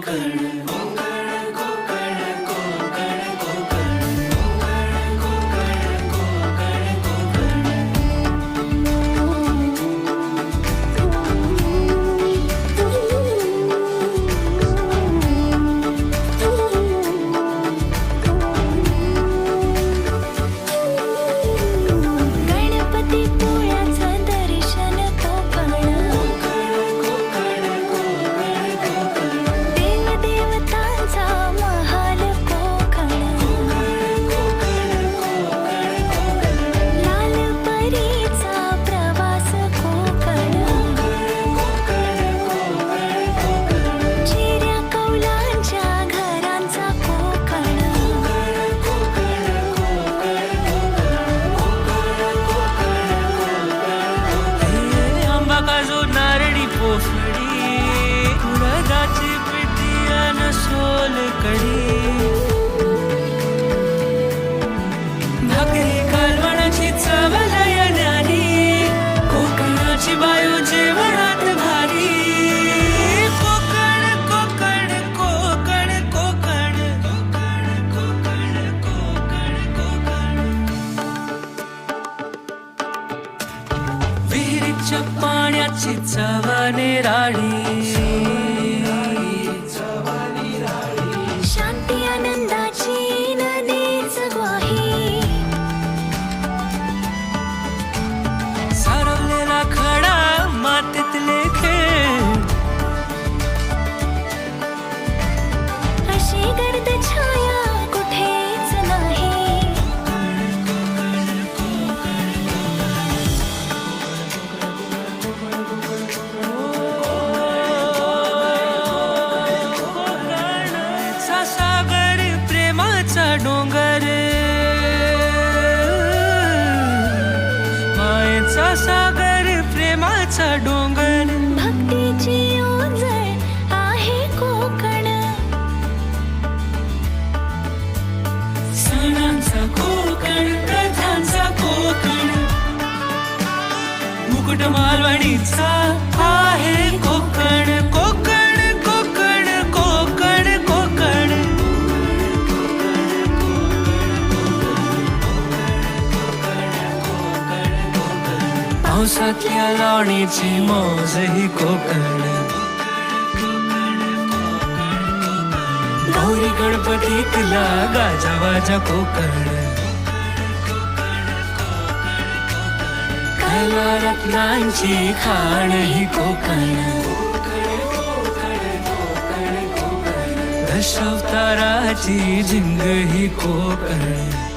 कर कोकणाची बायो जेवणात भारी. कोकण कोकण कोकण कोकण. कोकण कोकण कोकण कोकण विहिरीच्या पाण्याची चवाने राडी सागर प्रेमाचा डोंगर. भक्तीची आहे कोकण. सणांचा कोकण प्रथांचा कोकण. मुकुट मालवणीचा पावसातल्या लावणीची मौज ही कोकण. गौरी गाजा गाजावाजा कोकण. कला रत्नांची खाण ही कोकण. दशावताराची झिंग ही कोकण.